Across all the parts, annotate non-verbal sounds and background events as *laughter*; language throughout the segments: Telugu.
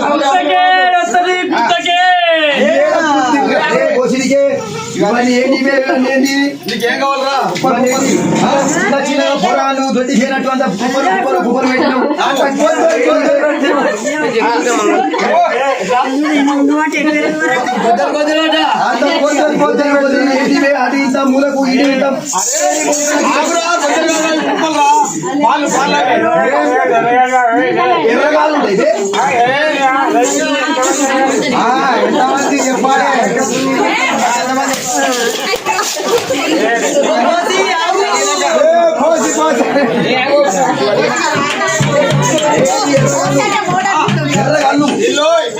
Hoş geldiniz. గొద్దలట అంత పోతుంది, పోతుంది, పోతుంది. ఏంటి ఇవే? అది ఇంత మూలకు ఇది. పాలు పాలు ఎర్రగాలు ఉంటాయి ఎంతమంది చెప్పాలి ఏ, పోసి, పోసి.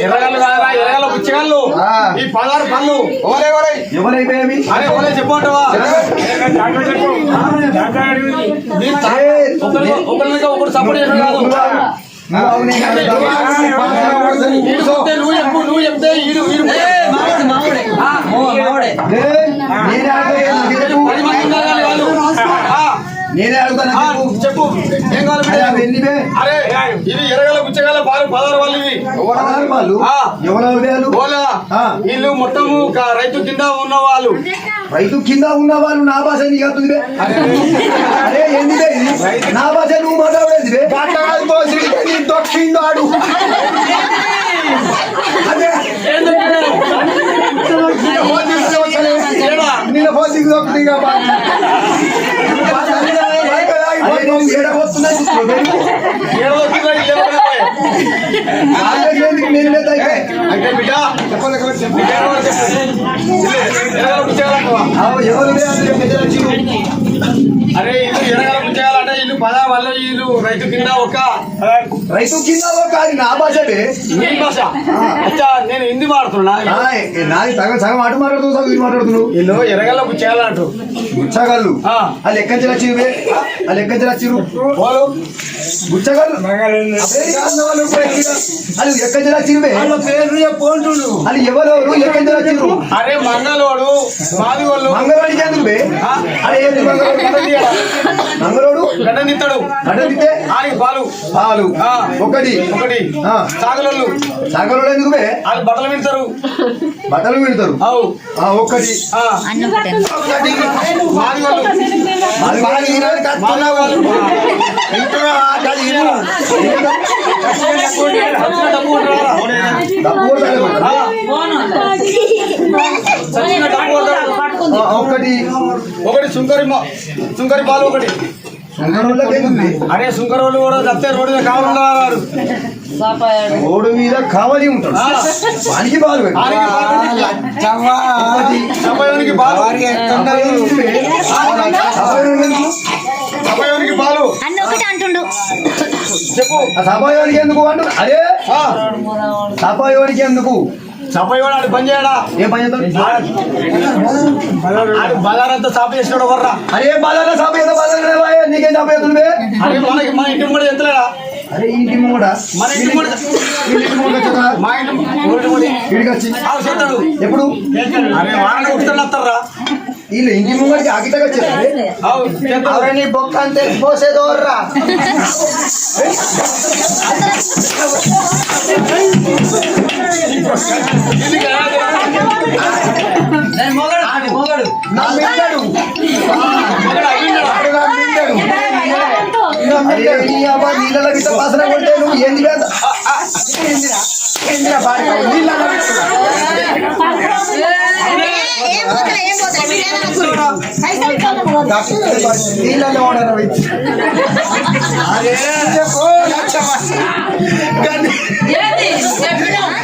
ఎర్రగాళ్ళు ఈ పదహారు పళ్ళు ఓరే ఎవరైపోయావి అరే ఓరే చెప్పమంటావా నీ ఒకరు సపోర్ట్ చేసిన కాదు నువ్వు చెప్తే నువ్వు చెప్పు నువ్వు చెప్తే నేనే అడుగుతాను, చెప్పు. వాళ్ళు. ఏం కావాలి అరే, ఇవి పాలు పదహారు ఇవి. ఎవరు ఓలా. క- రైతు కింద ఉన్న వాళ్ళు. రైతు కింద ఉన్న వాళ్ళు నా భాష నీకు అవుతుంది అరే. నా భాష నువ్వు మాట్లాడేది ఏడా? నిన్న పోసి దొక్కుతుంది ఏడవస్తున్నాయి ఏడో వచ్చిందా? ఇల్లు ఎవరు పోయి? అంటే బిడ్డ చెప్పాలి కదా, చెప్పు. బిడ్డ ఎవరో చెప్పు. ఎర్రగల పుచ్చగల అంటావా? ఎవరు పెద్దలు అరే ఇల్లు పుచ్చగలంటే ఇల్లు పదహారు వాళ్ళు ఇల్లు రైతు కింద ఒక రైతు కింద ఒక అది నా భాషే భాష. అచ్చా నేను హిందీ మాడుతున్నా నాది సగం సగం అటు మాట్లాడుతున్నావు సగం మాట్లాడుతున్నావు? ఇల్లు ఎర్రగల్ల పుచ్చగలంటూ గుచ్చగళ్ళు ఆ. ఆ లెక్కంచి వచ్చిరు ఆ లెక్కంచి వచ్చిరు వాళ్ళు గుచ్చగళ్ళు అది ఎక్కంచి వచ్చిరువే పేరు చెప్పంటుడు అది ఎవరెవరు ఎక్కంచి వచ్చిరు అరే మంగళవాడు మాది వాళ్ళు? అరే మంగళవాడు మంగళవాడు గడ్డ తిత్తాడు గడ్డ తిట్టే ఆడికి పాలు పాలు ఆ. ఒకటి. ఒకటి. ఆ. సాగులోళ్ళు సగరుడు ఎందుకు వాళ్ళు బట్టలు పెడతారు బట్టలు ఆ ఒక్కటి. ఆ. ఒకటి ఒకటి సుంకరి మా- సుంకరి పాలు ఒకటి? అరే సుంకరి వాళ్ళు కూడా చస్తే రోడ్డు మీద కావాలన్నారు రోడ్డు మీద కావాలి ఉంటాడు. వానికి సమయానికి? సమయానికి అంటుండు. చెప్పు. సభయోనికి ఎందుకు అంటు అరే ఆ. సభయోనికి ఎందుకు? సపయోడు ఆడు పని చేయడా? ఏ పని చేస్తాడు? ఆడు బజారంతా సాపు చేసినాడు వర్రా అరే బాగా సభ ఏదో బాగా నీకేం సభ అవుతుంది అరే మనకి మన ఇంటి కూడా ఎత్తలేడా అరే ఇంటి కూడా మన ఇంటి కూడా? మా ఇంటి వచ్చి. ఎప్పుడు? అరే వారానికి ఒకసారి వస్తారా వీళ్ళు ఇంటి ముంగడికి చేస్తాడు. నీ బొక్క అంతే పోసేదోర్రా ఇంటికి నీళ్ళలో గిట్ట పసర కొట్టే నువ్వు ఏంది? వేద ఏందిరా పాడతావు నీళ్ళలో ఏం నీళ్ళలో వాడరా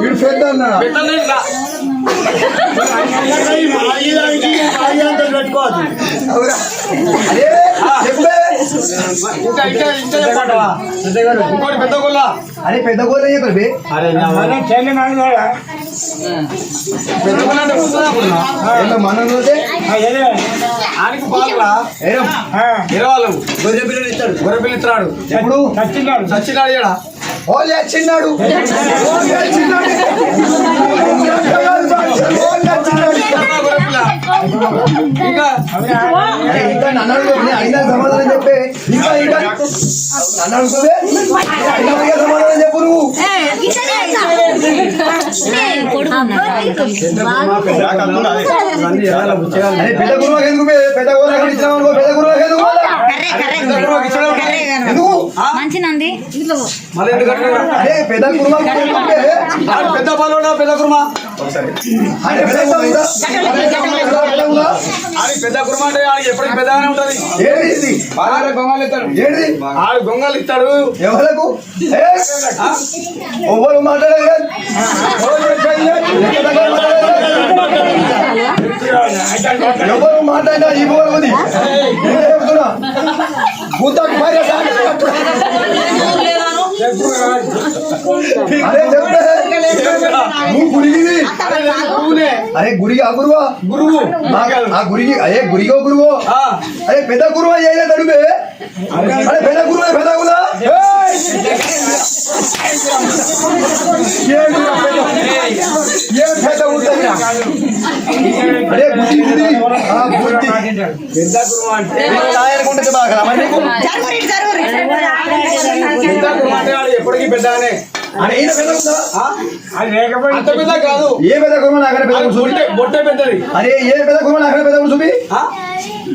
వీడు పెద్ద అన్నాడు? అరే, చెప్పే పెద్ద అరే అంటే మనం చూస్తే? ఆయనకి పాలరా ఏం? ఇరవాళ్ళు గొర్రె పిల్లలు ఇస్తాడు. గొర్రె పిల్ల ఇస్తున్నాడు. ఎప్పుడు? సచ్చినాడు ఇక్కడ ఓళ్ళు వచ్చిన్నాడు గొర్రె పిల్ల ఇంకా నన్ను అడుగు నేను అడిగిన సమాధానం చెప్పే. ఇంకా ఇంకా. నన్ను అడుగుతుంది సమాధానం చెప్పు నువ్వు. పెద్ద గురువు ఎందుకు? పెద్ద గురువు అనుకో పెద్ద గురువు ఎందుకు? అరే పెద్ద పెద్ద పాలోడా పెద్ద కుర్మా? అరే పెద్ద గురువు పెద్ద గురువు ఆడి పెద్ద కుర్మా? అంటే ఆడికి ఎప్పటికి పెద్దగానే ఉంటది. ఏంటి ఇది బాగా గొంగలు ఇస్తాడు. ఏంటి ఆడు గొంగలు ఇస్తాడు. ఎవరకు ఏ? ఎవ్వరు మాట్లాడలేదు. ఎవరు మాట్లాడినా ఈ బోర్ ఉంది. నేను చెప్తున్నా? గుద్దకు భార్య సాగి అరే చెప్తే నువ్వు గురిగిది నువ్వునే అరే గురికి ఆ గురువా గురువు ఆ- ఆ గురికి అరే గురిగో గురువో ఆ, అరే పెద్ద గురువా అంటే బాగా. ఎప్పటికీ పెద్దగానే కాదు. ఏ పెద్ద చూపి. బొట్టే పెద్దది. అరే ఏ పెద్ద పెద్ద గురు చూపి. ఆ?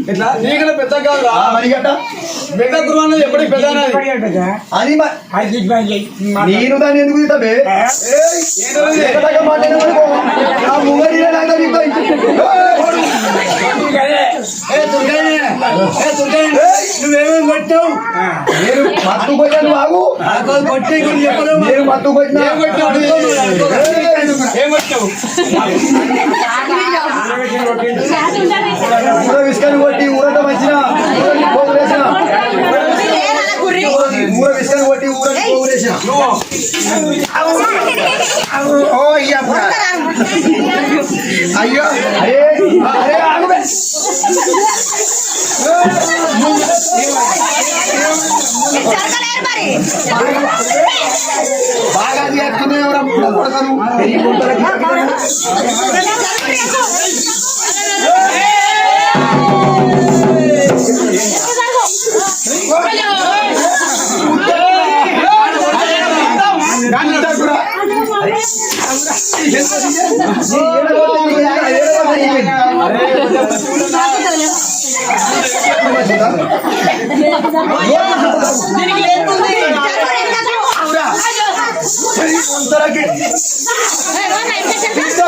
ఇట్లా నీకన్నా పెద్ద కాదురా. ఆ మరి గట్ట? పెద్ద ఎప్పటికి పెద్ద అది. మ- నేను దాన్ని ఎందుకు ఆ ముంగడినే నాకు తిప్పుతాయి. ఏయ్! నువ్వేమేమి కొట్టావు నేను మత్తు పోయినా నువ్వు ఆగు కొట్టే కొన్ని చెప్పలేవు నేను మత్తు పోయినా ఏం కొట్టావు? ఏం వచ్చావు ఊర విసుకని కొట్టి ఊరట మంచిన పోగులేసిన ఊర విసుకని కొట్టి ఊరని పోగులేసిన అయ్యో. అరే అరే ఆగుబే బాగా చేస్తున్నాయి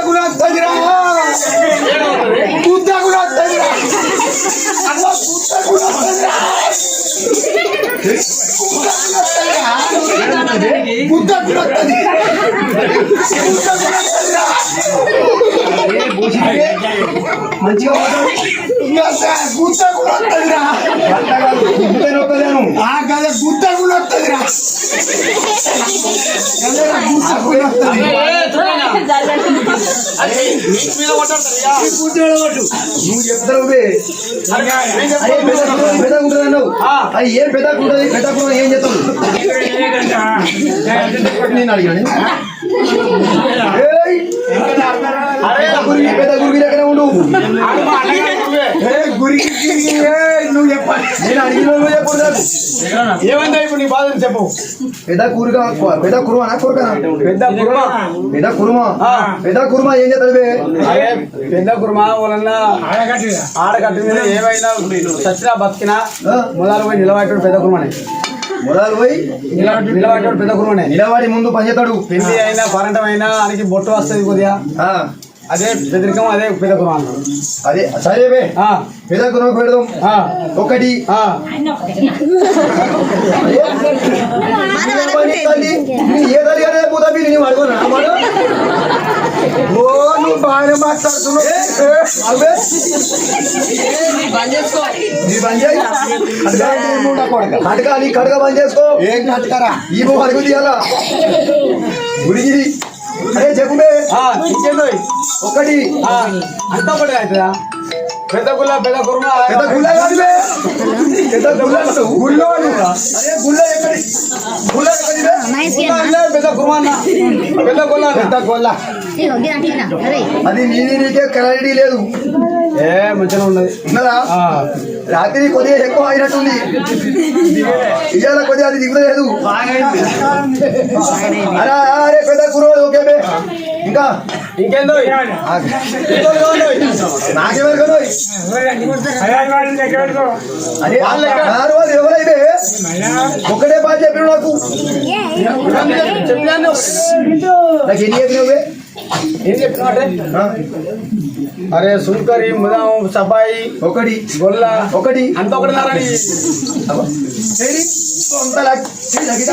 गुना धज रहा कुत्ता गुना धज रहा कुत्ता गुना धज रहा कुत्ता गुना धज रहा कुत्ता गुना धज रहा గద గుద్ద కూడా వస్తుందిరా నువ్వు చెప్తావు పెద్ద పెద్ద ఉంటుంది అన్నావు అది ఏం పెద్ద ఉంటుంది పెద్ద కూడా ఏం చెప్తావు నేను అడిగాను పెద్ద గురికి దగ్గర ఉండు. గురికి నువ్వు. చెప్పాలి నేను అడిగిన నువ్వు చెప్పు నాకు. ఏమైందా ఇప్పుడు నీ బాధని చెప్పు. పెద్ద కూరగా పెద్ద కూరగా పెద్ద కుర్మా. పెద్ద కురుమా. ఆ. పెద్ద కురుమా ఏం చేస్తాడు పెద్ద కుర్మా వలన ఆడగట్టు మీద. ఏమైనా చచ్చినా బతికినా. మొదలు పోయి నిలబడేటోడు పెద్ద కుర్మనే. మొదలు పోయి నిలబడేటోడు పెద్ద కుర్మనే. నిలబడి ముందు పనిచేస్తాడు పెళ్ళి అయినా పరంటం అయినా ఆయనకి బొట్టు వస్తుంది కొద్దిగా. ఆ, అదే బెదిరికం అదే పెద్ద కుర్మా అన్నాడు అదే సరే బే. ఆ, పెద్ద కురుమకు పెడదాం. ఆ, ఒకటి. ఆ. పని తల్లి, నీ ఏ తల్లి అనే పూత బిల్లు నీవు అడుగునా? అమ్మడు? ఓ నువ్వు బాగానే మాట్లాడుతున్నావు. అవే నీ బంద్ చేయి. కడక నీ కడక బంద్ చేసుకో. ఏం కట్టుకరా ఈ బొమ్మ అడుగు తీయాలా? గుడిగిరి. అరే చెప్పుమే ఒకటి. అంతా ఒకటి అవుతుందా పెద్ద గుల్ల పెద్ద కుర్మ పెద్ద బే. పెద్ద అను. అరే గుళ్ళ ఎక్కడి? గుళ్ళ ఎక్కడి పెద్ద కుర్మ అన్న. పెద్ద గుల్ల పెద్ద గొల్ల అది నీది నీకే క్లారిటీ లేదు. ఏ మంచిగా ఉన్నది. ఉన్నదా? ఆ. రాత్రి కొద్దిగా ఎక్కువ అయినట్టుంది. ఇవాళ కొద్దిగా అది దిగులేదు అరే పెద్ద గురువు ఓకే బే. ఇంకా? ఇంకేందో ఆగు. నాకెవరు కదా అరే నారు వాళ్ళు ఎవరైతే ఒకటే బాధ చెప్పిన నాకు. ఏ ఏ చెప్పాను నాకు ఎన్ని చెప్పినవే ఏం చెప్పినా అరే సుంకరి ముదాం సఫాయి ఒకటి. గొల్ల. ఒకటి. అంత ఒకటి నారని ఏడి? సొంత లక్- ఏయ్ లకిత.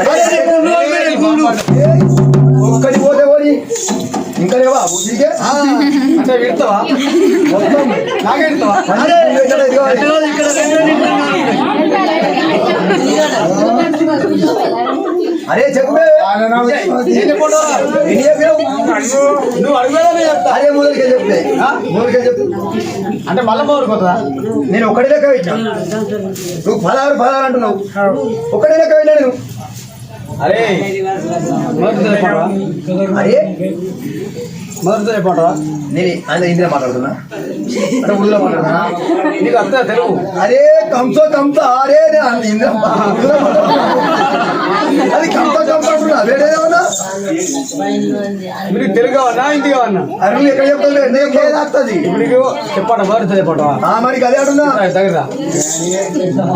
అరే, అరే, గుండు, అరే, గుండు. ఏయ్, ఒక్కటి పోతే ఇంకా లేవా? అంటే విడతావా మొత్తం నాకే విడతావా అరే, చెప్పే నువ్వు అడుగుదా అరే చెప్తే అంటే మళ్ళీ నేను ఒకటి లెక్క పెట్టినా. నువ్వు ఫలాలు ఫలాలు అంటున్నావు. ఒకటి లెక్క పెట్టినా నేను. అరే. మొదటి చెప్పంటావా నేను ఆయన ఇందిరా మాట్లాడుతున్నా. నీకు తెలుగు? అరే కంసో కంస అరే అంత. అది కంస కంస ఏమన్నా? మీకు తెలుగు కావన్నా హిందీ కావన్నా ఎక్కడ వస్తుంది ఇప్పుడు మొదటి చెప్పంటావా ఆ మరి అదే దగ్గర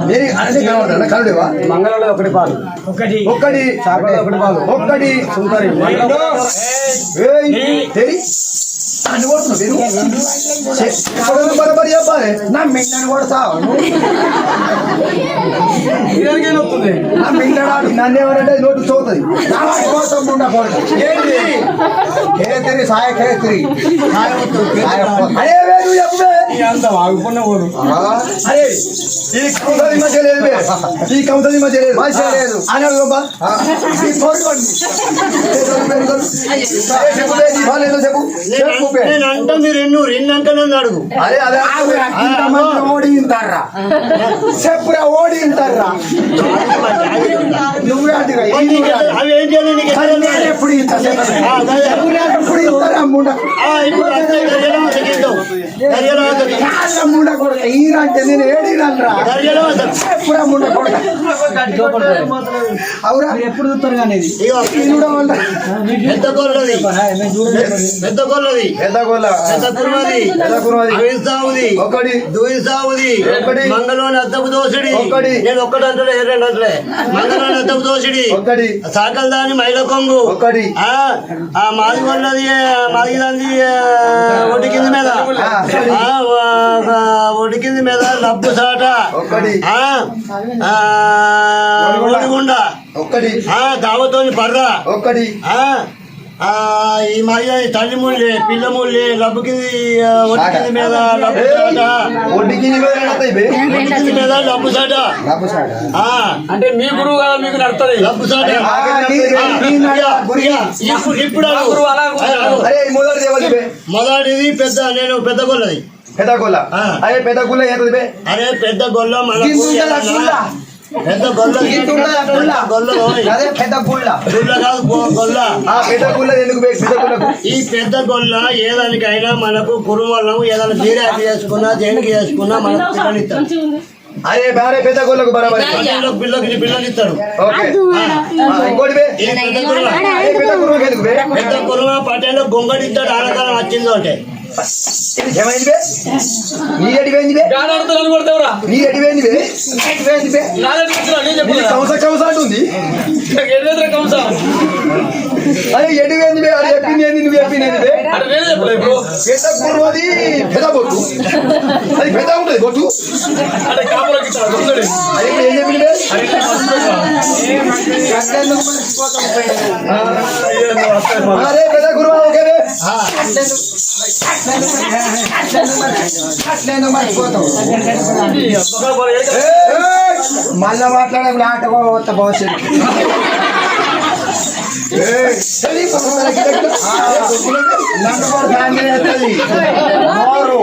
నేను అంటే మంగళవాడు ఒకటి పాలు. చాకలి ఒకటి. పాలు. ఏయ్, తెరి. చెప్పడం బరాబరి చెప్పాలి నా మిండని కొడతావు నా మిండడాడు నన్ను ఏమనంటే నోటు చదువుతుంది ఏంటి కేతిరి సాయ కేతిరి అరే వే, నువ్వు అరే ఈ మధ్య లేదు మధ్య లేదు. మధ్య లేదు. చెప్పు చెప్పు. చెప్పు బే. నేను అంటా మీరు ఎన్ను ఎన్నంటే నన్ను అడుగు. అరే అదే ఇంతమంది ఓడింటారా చెప్పురా ఓడింటారా నువ్వే అడిగా అవి ఏం చేయాలి నీకు? ఎట్లా తెలియాలి? ఎప్పుడు ఇంత. ఎప్పుడు ఇంతరా ముండ ఆ, ఇప్పుడు అర్థం గడియలో తగ్గిందో. గడియలో తగ్గిందో. కాళ్ళ ముండ కొడక ఈరంటే నేను ఏడినరా గడియలో తగ్గిందో. ఎప్పుడా ముండ కొడక? అవురా. ఎప్పుడు చూస్తారు కానీ ఇగో, పెద్ద గొల్లది పెద్ద గొల్లది పెద్ద గోల పెద్ద కుర్మది పెద్ద కుర్మది. అవి సావుది ఒకటి. దూయి సావుది ఒకటి. మంగళవాని అద్దపు దోసిడి ఒకటి. నేను ఒక్కటి అంటాడు రెండు అంటలే. మంగళవాని అద్దపు దోసిడి ఒకటి. సాకల దాని మైల కొంగు. ఒకటి. ఆ ఆ మాది వాళ్ళది మాది దాన్ని ఒడ్డు కింద మీద. ఆ. ఆ, ఆ, ఒడ్డు కింద మీద లబ్బు సాట ఒకటి ఆ, ఆ, ఒడిగుండ దావతోని పర్ర. ఆ, ఈ మాయ తల్లి ముళ్ళి పిల్ల ముళ్ళి లబ్బు కింది ఒడ్డు మీద ఒడ్డు కింద మీద లబ్బు సాట ఆ, అంటే మీ గురువు కదా మీకు నడుతుంది లబ్బు సాట ఇప్పుడు మొదటిది పెద్ద నేను పెద్ద గొల్లది. పెద్ద గొల్ల. ఆ. అరే పెద్ద గుల్ల అరే పెద్ద గొల్ల మన? పెద్ద గొల్ల? పెద్ద గొల్ల ఓయ్. అదే పెద్ద గుల్ల గుల్ల కాదు గొ- గొల్ల. ఆ పెద్ద గుల్ల ఎందుకు బే పెద్ద గుల్లకు ఈ పెద్ద గొల్ల ఏదానికైనా మనకు కురుమలం ఏదైనా బీరాకి చేసుకున్నా దేనికి చేసుకున్నా మనకు పిల్లనిస్తాడు అరే బారే పెద్ద గుల్లకు బరాబరి పిల్లకి ఇంకోటి బే. ఈ పెద్ద గుర్రం ఎందుకు పట్టేలో గొంగడిస్తాడు ఆడకాలం వచ్చిందో అంటే ఏమైంది నీ ఎడి పోయింది బే? గాడాడుతున్నాను కొడతావురా నీ ఎడి పోయింది బే? ఎడి పోయింది బే? నాలుగు నేను ఇది చెప్పు కౌస కౌస అంటుంది. అరే ఎడి పోయింది బే? అది చెప్పింది ఏంది నువ్వు చెప్పింది బే? పెద్ద గుర్రం అది పెద్ద బొట్టు. అది పెద్ద ఉంటుంది బొట్టు. అది ఏం చెప్పింది బే? అరే పెద్ద గుర్రం ఓకే బే. మళ్ళా మాట్లాడే ఆట కొత్త భవిష్యత్తు నన్ను కూడా దాన్ని లేస్తుంది నోరు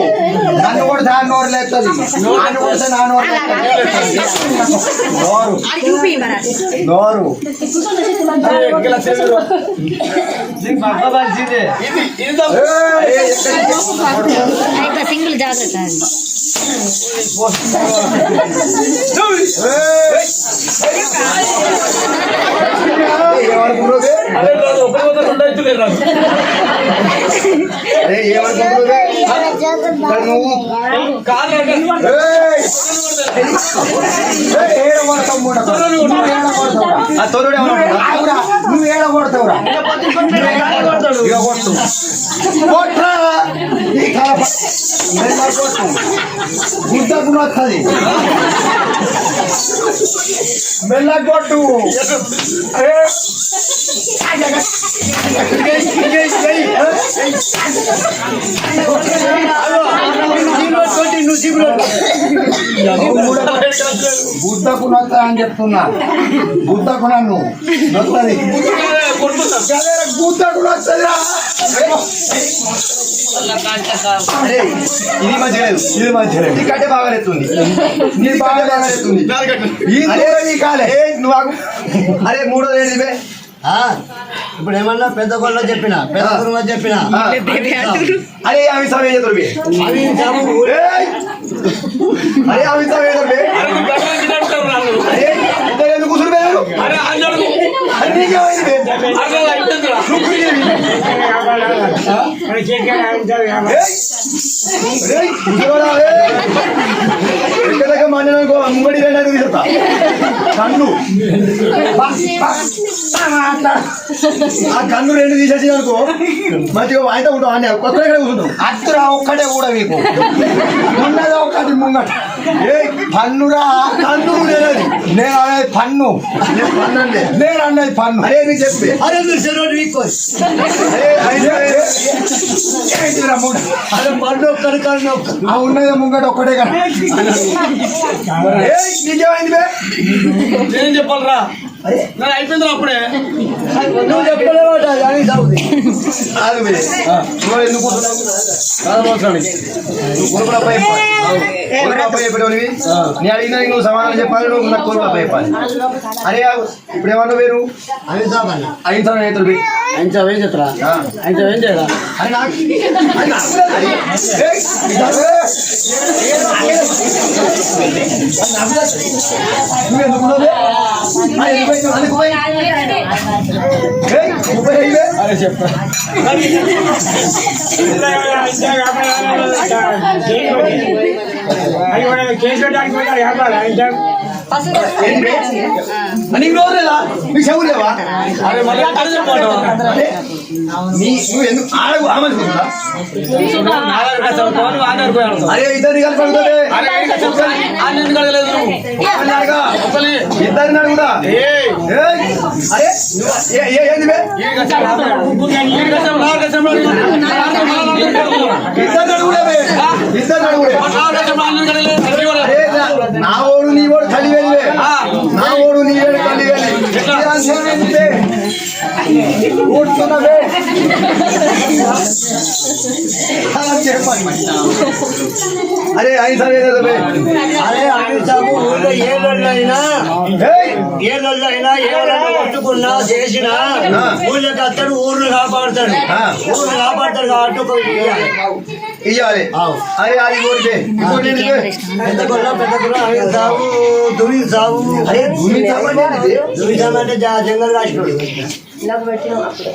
నన్ను కూడా దాని నోరు లేస్తుంది నన్ను కొడితే నా నోరు లేస్తది. నోరు చూపి మరి నోరు ఇది ఇది దా- ఏయ్, ఎక్కడికి? ఇంకా సింగిల్ జాగ్రత్త ఏమనుకున్నావు అరే రాదు, ఒకరి వద్ద ఏమనుకున్నావు బే? మరి నువ్వు? కాదు ఏడ కొడతావురా? కొట్టు. కొట్రా! ఈ కలప. మెల్ల కొట్టు. బుద్ధకు అని చెప్తున్నా బుద్ధకు నన్ను నొత్తది బుద్ధకు ఇది మంచిగా ఇది మంచిగా ఈ కట్టే బాగా ఎత్తుంది నీ బాగా బాగా ఎత్తుంది ఈ అరే నీ కాలే నువ్వు అరే మూడో ఏడు ఇప్పుడు ఏమన్నా పెద్ద కొల్లో చెప్పిన? పెద్ద గురువు చెప్పిన? ఆ. అరే అవి సమయం చేతురు బే అవి జాము ఏయ్! అరే అవి సమయం అరే అన్నాడు. మాట్లాడుకో ముంగడి రెండు తీసేస్తా కన్ను. ఆ కన్ను రెండు తీసేసి అనుకో మంచిగా వాయిదా ఉంటావు అన్నీ కొత్త ఎక్కడ కూర్చుంటావు అత్తురా ఒక్కటే కూడా మీకు ఉన్నదా ఒక్కటి ముంగట పన్నురా కన్ను నేనది నేను అనేది పన్ను నేను పన్ను అన్నది పన్ను అరే నీకు చెప్పి అరే మీరు ఏంటిరా ముంగట? అరే పండు ఒక్కడు కన్ను ఆ ఉన్నదే ముంగట ఒక్కటే కదా. బే. నేనేం చెప్పాలిరా. నేను అయిపోయింది రా అప్పుడే? నువ్వు చెప్పలేవాట అని సాగుది. కాదు బే నువ్వు ఎందుకు కూర్చున్నావు? నువ్వు కొనుక్కున్నప్ప చెప్పాలి కొనుక్కున్నప్ప చెప్పేటోనివి నేను అడిగినా నువ్వు సమాధానం చెప్పాలి నువ్వు నాకు కొనుక్కున్నప్ప చెప్పాలి అరే. ఇప్పుడు ఏమన్నా వేరు? బే ఆయన చావు ఏం చెప్తారా చావు ఏం చేయరా? అరే నాకు అరే నాకు కూడా అది. ఏయ్, ఇదారు. అది నాకు రోజు లేదా నీకు చెవు లేవా అరే మళ్ళీ అరే. అరే ఇద్దరిని అడుగుతాడే అరే ఏంటి కష్టాలు? ఆ నేను కడగలేదు నువ్వు ఒకరిని అడగా ఒకరి ఇద్దరిని అడుగుదా ఏయ్ ఏయ్, అరే నువ్వు- ఏ- ఏ- ఏంది బే ఈ కష్టం ఈ కష్టం నా కష్టం నా ఇద్దరిని అడుగుడే బే ఇద్దరిని అడుగుడే కష్టం నా కడగలేదు అరే నా- నా ఓడు నీ ఓడు కలి వెళ్ళి ఆ. నా ఓడు నీ ఓడు కలి వెళ్ళి కూర్చున్నవే చెప్పాలి మరి. అరే ఐదు సార్ ఏదో బే అరే ఆయన చావు ఊళ్ళో ఏ లొల్లైనా ఏయ్, ఏ లొల్లైనా ఏ లొల్లు కొట్టుకున్నా చేసినా ఆ. ఊళ్ళకి అత్తడు ఊరిని కాపాడుతాడు ఆ. ఊరిని కాపాడుతాడు కాబట్టి ఒక ఇయ్యాలి. ఇయ్యాలి ఆవు. అరే అది ఓడితే ఇంకోటి ఏంటి బే? పెద్ద కొల్ల పెద్ద కొల్ల ఆయన సాగు దుని సాగు అరే దుని చావు అంటే ఏంటిది? దుని సాగు అంటే జా- జంగల్ కాసినోడు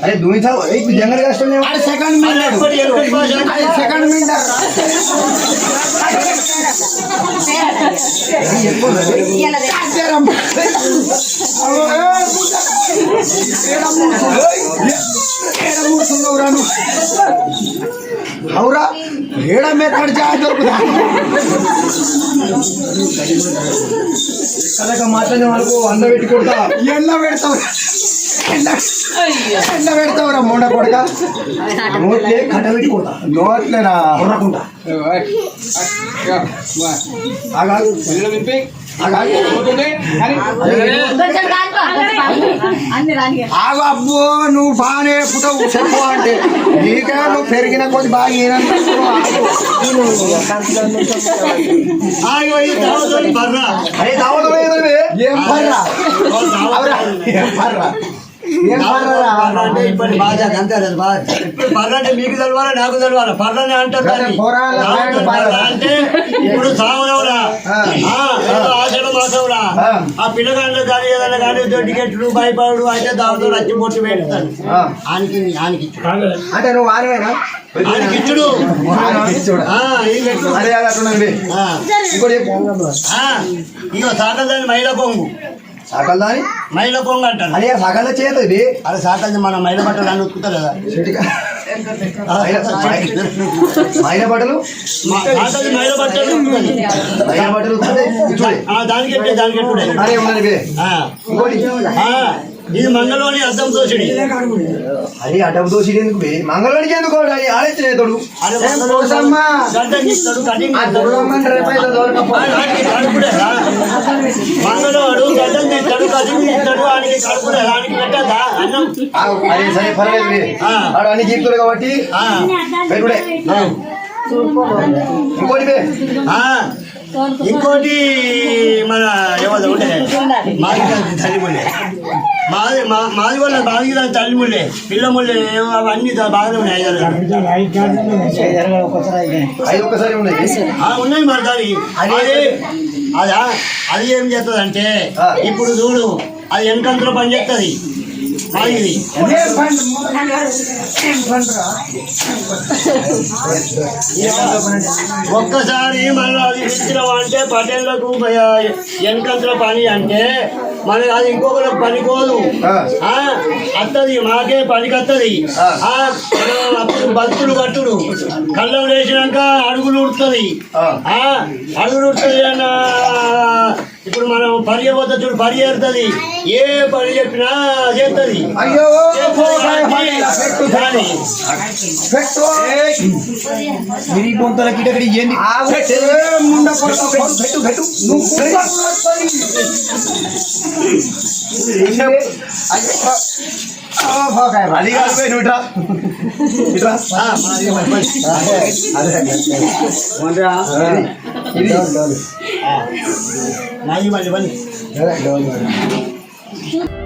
అరే దుని చావు ఏ, ఇప్పుడు జంగల్ కష్టం సెకండ్ అది ఎప్పటి ఎప్పటి భాష సెకండ్ మిండర్ అవురా ఏడ మెత్తడి చాయ్ దొరుకుతా? ఎక్కడక మాట్లాడిన వాళ్ళకు అన్న పెట్టి కొడతా. ఎన్న పెడతావు. ఎండ పెడతావురా మొండ కొడక? నోట్లే కట్ట పెట్టి కొడతా. నోట్లేనా? రాని ఆగు అబ్బో నువ్వు బాగానే పుట్టవు చెప్పు అంటే. నీకే నువ్వు పెరిగిన కొద్ది బాగా ఏనంటున్నావు? ఏం పర్ర అంటే ఇప్పుడు అంతే బాగా ఇప్పుడు అంటే మీకు తెలవాలా నాకు తెలవాలా? పర్రని అంటారు అంటే ఇప్పుడు *laughs* సాగునవురా ఆ. ఆషాఢ మాసంరా ఆ. ఆ. పిల్లగాళ్ళు కానీ ఏదైనా కానీ టికెట్లు భయపడు అయితే దాంతో రచ్చి పొట్టు పెడతాను ఆ. ఆనికి ఆనికి ఇచ్చుడు. అంటే నువ్వు వారమేనా ఆనికి ఇచ్చుడు. ఇంకోటి మైల పొంగు సకల్ దాని మైల పొంగు అంటారు. అదే సకల్ చేయదు అరే సాకల్ది మన మైల బట్టలు అని ఉతుకుతారు కదా మైన బట్టలు? మైల బట్టలు. మైన బట్టలు దానికి దానికి ఇంకోటి. అద్దం అది అటం దోషి ఎందుకు మంగళవాడికి ఎందుకు అది ఆలోచనేతోడు మంగళవాడు గడ్డం కడుపుడే పెట్టదా అన్నం? అదే సరే. ఆడు అన్ని జీపుతాడు కాబట్టి ఆ, ఇంకోటి ఇంకోటి మన ఎవరు ఉండే? మాది తల్లి మాది మా మాది వాళ్ళ మాది దాని తల్లి ముళ్ళే పిల్ల ముళ్ళే అవన్నీ బాగానే ఉన్నాయి ఒక్కసారి ఉన్నాయి. మరి దాని అది అదా అది ఏం చేస్తుంది అంటే. ఇప్పుడు చూడు అది వెనకంతలో పని ఒక్కసారి మనం అది అంటే పటేళ్ళకు వెనకంతలో పని అంటే మనకి అది ఇంకొకరికి పని పోదు ఆ. ఆ, అత్తది మాకే పనికి వస్తుంది ఆ. అప్పుడు బతుకులు కట్టుడు కళ్ళం వేసినాక అడుగులు ఉడుతుంది. అడుగులు ఉడుతుంది అన్న ఇప్పుడు మనం పని పోతే చూడు పని చేరుతుంది ఏ పని చెప్పినా చేస్తుంది అయ్యో మిరి కిటకడి ఏంది? అది కాదు ఇట్రా. ఇట్రా. మరి. అదే ఇది మాది మళ్ళీ పని అదే